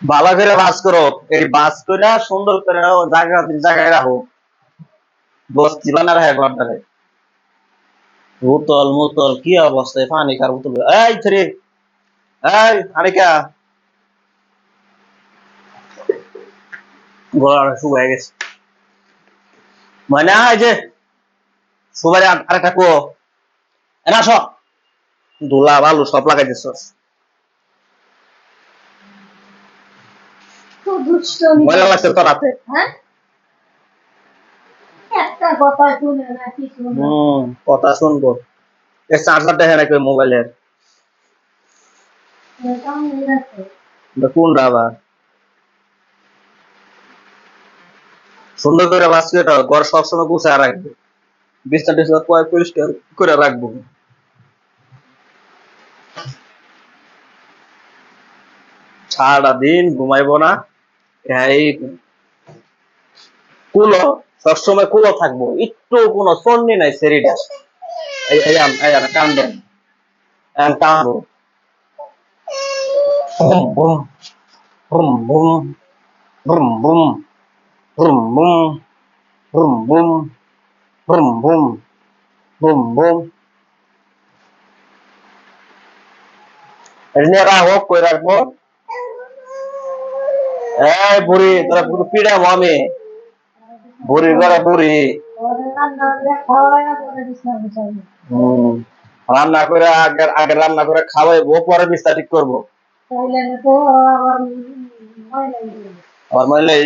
ভালো করে বাস করো। এই বাস করে সুন্দর করে জায়গা জায়গায় রাখো। বস্তি বানা রাখে ঘরটারে উতল মুতল কি অবস্থা? পানি খার উতল এই ছেড়ে এই আরেকা গলাটা শুকায় গেছে। মানে যে সুবারে আরেকটা কো এনা সব ধুলা বালু সব লাগাই দিছস লাগছে হাতে হ্যাঁ? একটা কথা শুনে না কি শুনে। হম কথা শুনব। এই চার্জার দেখে নাকি মোবাইলের কোন আবার সুন্দর করে বাস্কেট ঘর সবসময় গুছায় রাখবে। বিছনা টিছনা পয় পরিষ্কার করে রাখব। সারাটা দিন ঘুমাইবো না। এই কুলো, সবসময় কুলো থাকব। একটু কোনো সন্নি নাই শরীরটা এই এই আম এই আম, কান দেন। আম কানবো বুম বুম বুম বুম বুম বুম বুম বুম বুম বুম বুম বুম। বুম এটা রাখো কই রাখব এই বুড়ি, তোরা পুরো পিড়াবো আমি বুড়ি করে বুড়ি। রান্না করে আগে আগে রান্না করে খাওয়াইবো পরে বিস্তার ঠিক করব। আমার মহিলা এই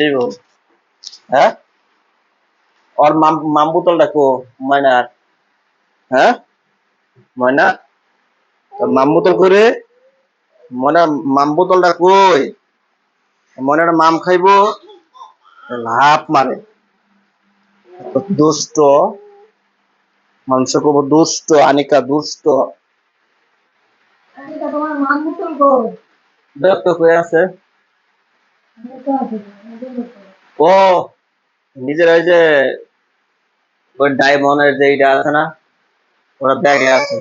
হ্যাঁ? ওর মাম মাম বোতলটা কো, ময়নার। হ্যাঁ? ময়না? মাম বোতল করে ময়না মাম বোতলটা কই? ময়নার মাম খাইবো? লাভ মারে। দুষ্ট। মানুষ কব দুষ্ট আনিকা দুষ্ট। আছে। ও নিজের ওই যে ওই ডায়মন্ডের যে এইটা আছে না ওরা ব্যাগে আছে।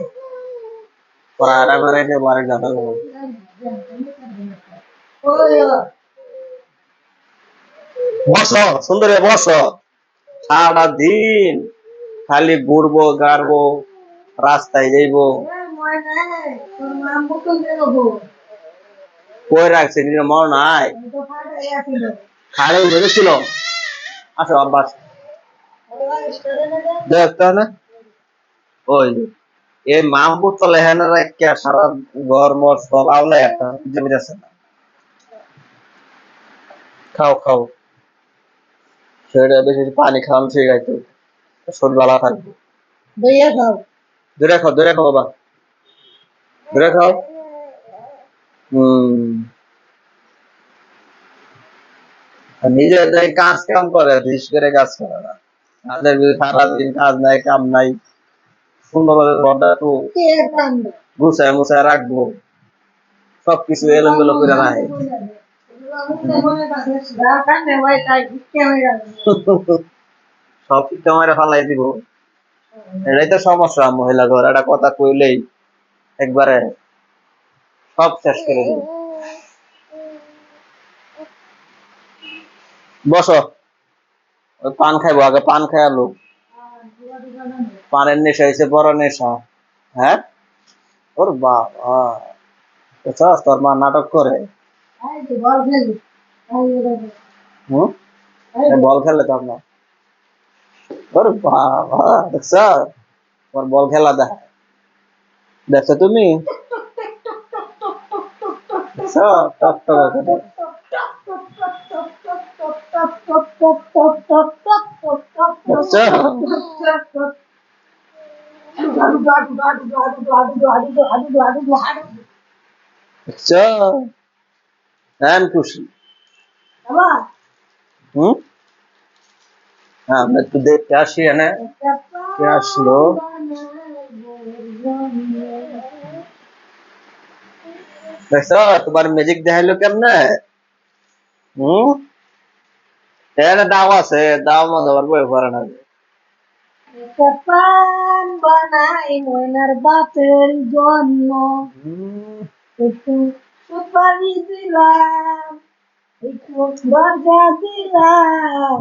ওরা আটা করে যে বাড়ি যাবে। ওই বস, সুন্দরে বস। সারা দিন খালি ঘুরবো, গাড়বো, রাস্তায় যাইব। কই রাখছে নিজের মন? নাই খালি বেরোছিল আসো আব্বাস না ওই এ মাহবুব তো লেহানা রাখকে সারা ঘর মর সব আওলা একটা খাও খাও। শরীরে বেশি পানি খাওয়ানো ঠিক আছে শরীর ভালো থাকবে। দইয়া খাও। দূরে খাও দূরে খাও বাবা। দূরে খাও। হম। আর নিজে যে কাজ কাম করে বিশেষ করে কাজ করে না। তাদের সারাদিন কাজ নাই কাম নাই। সুন্দর ঘরটা একটু গুছায় মুছায় রাখব। সবকিছু এলোমেলো করে রাখে। সব কিছু আমার ফালাই দিব। এটাই তো সমস্যা, মহিলা ঘর। একটা কথা কইলেই একবারে সব শেষ করে দিব। বসো। পান খাইবো, আগে পান খাই আলো। পানের নেশা হয়েছে বড় নেশা। হ্যাঁ? ওর বাবা। তোর মা নাটক করে। बॉल खेल ले बॉल खेल लेता हूँ और बाबा दक्षा और बॉल खेल लेता है। देखो तुम्हें। दक्षा टक टक करते दक्षा अच्छा আমি খুশি হুম হ্যাঁ আমরা একটু দেখতে আসি এনে কে আসলো দেখছ তোমার ম্যাজিক দেখাইলো কেমনে হুম এখানে দাও আছে দাও মতো আবার বই পড়ে না পান বানাই ময়নার বাপের জন্য সুপারি দিলাম একটু দরজা দিলাম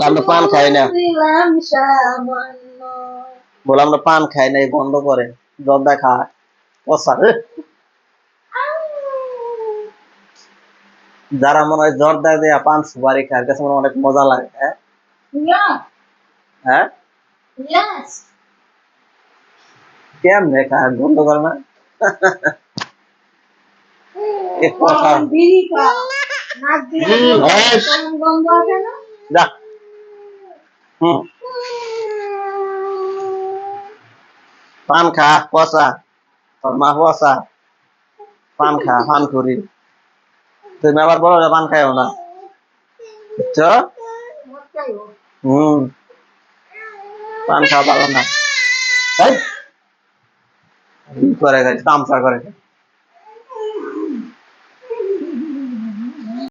আমরা পান খাই না। দিলাম সামান্য বলে আমরা পান খাই না। এই বন্ধ করে জর্দা খা পচা যারা মনে হয় জর্দা দেয়া পান সুপারি খায় কাছে মনে অনেক মজা লাগে হ্যাঁ হ্যাঁ. কেমনে খায় বন্ধ করে না। এ কথা। বিড়ি খা নাক দিয়ে হুম, এই। কেমন গন্ধ আসে না যা হুম পান খা পচা তোর মা পচা পান খা পান করি তুমি আবার বলো যে পান খাইও না বুঝছ মরতেই হোক। হুম পান খাওয়া ভালো না এই কি করে গাছ তামসা করে